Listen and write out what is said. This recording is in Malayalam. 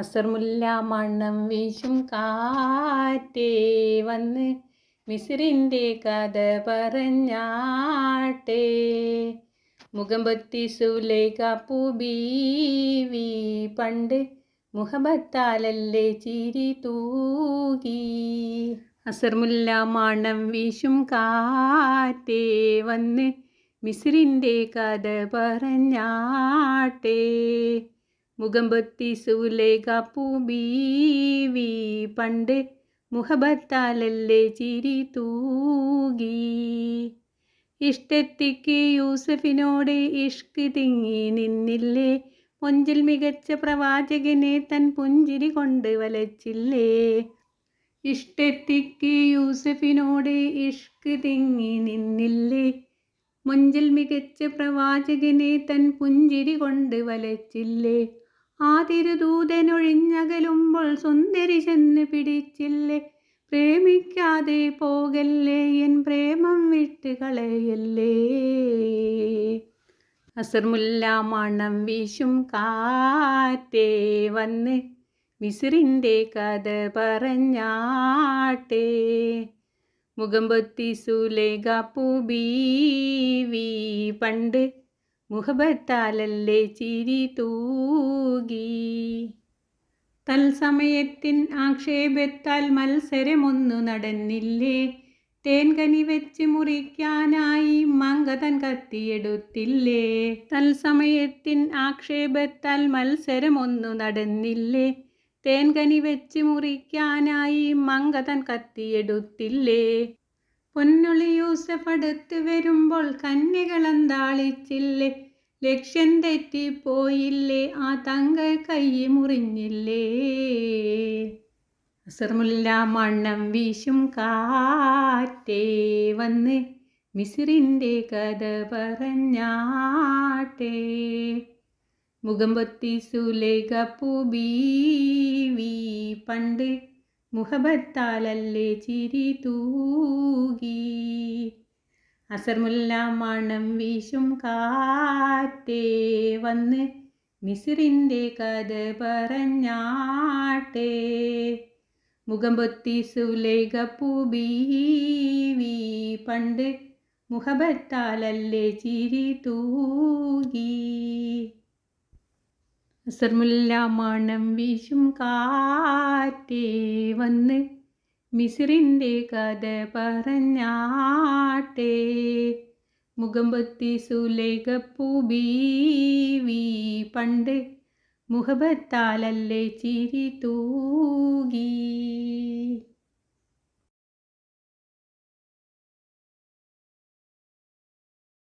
അസർമുല്ല മണ്ണം വീശും കാറ്റേ വന്ന് മിസിറിന്റെ കഥ പറഞ്ഞാട്ടെ. മുഖമ്പത്തി പൊത്തി സുലേഖ പൂബീവി പണ്ട് മുഹബത്താലല്ലേ ചിരി തൂകി. അസർമുല്ല മണം വീശും കാറ്റേ വന്ന് മിസിറിന്റെ കഥ പറഞ്ഞാട്ടെ. മുഖം പൊത്തി സുലേഖ പൂബീവി പണ്ട് മുഹബത്താലല്ലേ ചിരി തൂകി. ഇഷ്ടത്തിക്ക് യൂസഫിനോട് ഇഷ്ക് തിങ്ങി നിന്നില്ലേ? പൊഞ്ചിൽ മികച്ച പ്രവാചകനെ തൻ പുഞ്ചിരി കൊണ്ട് വലച്ചില്ലേ? ഇഷ്ടത്തിക്ക് യൂസഫിനോട് ഇഷ്ക് തിങ്ങി നിന്നില്ലേ? മുഞ്ചിൽ മികച്ച പ്രവാചകനെ തൻ പുഞ്ചിരി കൊണ്ട് വലച്ചില്ലേ? ആ തിരുദൂതനൊഴിഞ്ഞകലുമ്പോൾ സുന്ദരി ചെന്ന് പിടിച്ചില്ലേ? പ്രേമിക്കാതെ പോകല്ലേ? എൻ പ്രേമം വിട്ട് കളയല്ലേ? അസർമുല്ല മണം വീശും കാറ്റേ വന്ന് മിസിറിന്റെ കഥ പറഞ്ഞാട്ടെ. മുഖം പൊത്തി സുലേഖ പൂബീവി പണ്ട് മുഹബത്താലല്ലേ ചിരി തൂകി. തൽസമയത്തിൻ ആക്ഷേപത്താൽ മത്സരമൊന്നു നടന്നില്ലേ. തേൻകനി വെച്ച് മുറിക്കാനായി മങ്കതൻ കത്തിയെടുത്തില്ലേ. തൽസമയത്തിൻ ആക്ഷേപത്താൽ മത്സരമൊന്നു നടന്നില്ലേ. തേൻകനി വെച്ച് മുറിക്കാനായി മങ്കതൻ കത്തിയെടുത്തില്ലേ. പൊന്നൊളി യൂസഫ് അടുത്ത് വരുമ്പോൾ കന്നികളന്താളിച്ചില്ലേ ലക്ഷ്യം തെറ്റിപ്പോയില്ലേ? ആ തങ്ക കൈ മുറിഞ്ഞില്ലേ? അസർമുല്ല മണ്ണം വീശും കാറ്റേ വന്ന് മിസിറിന്റെ കഥ പറഞ്ഞാട്ടെ. മുഖം പൊത്തി സുലേഖ പൂബീവി പണ്ട് മുഹബത്താലല്ലേ ചിരി തൂകി. അസർമുല്ല മണം വീശും കാറ്റേ വന്ന് മിസിറിന്റെ കഥ പറഞ്ഞാട്ടെ. മുഖം പൊത്തി സുലേഖ പൂബീവി പണ്ട് മുഹബത്താലല്ലേ ചിരി തൂകി. അസർമുല്ല മണം വീശും കാറ്റേ വന്ന് മിസിറിന്റെ കഥ പറഞ്ഞാട്ടേ. മുഖം പൊത്തി സുലേഖ പൂബീവി പണ്ട് മുഹബത്താലല്ലേ ചിരി തൂകി.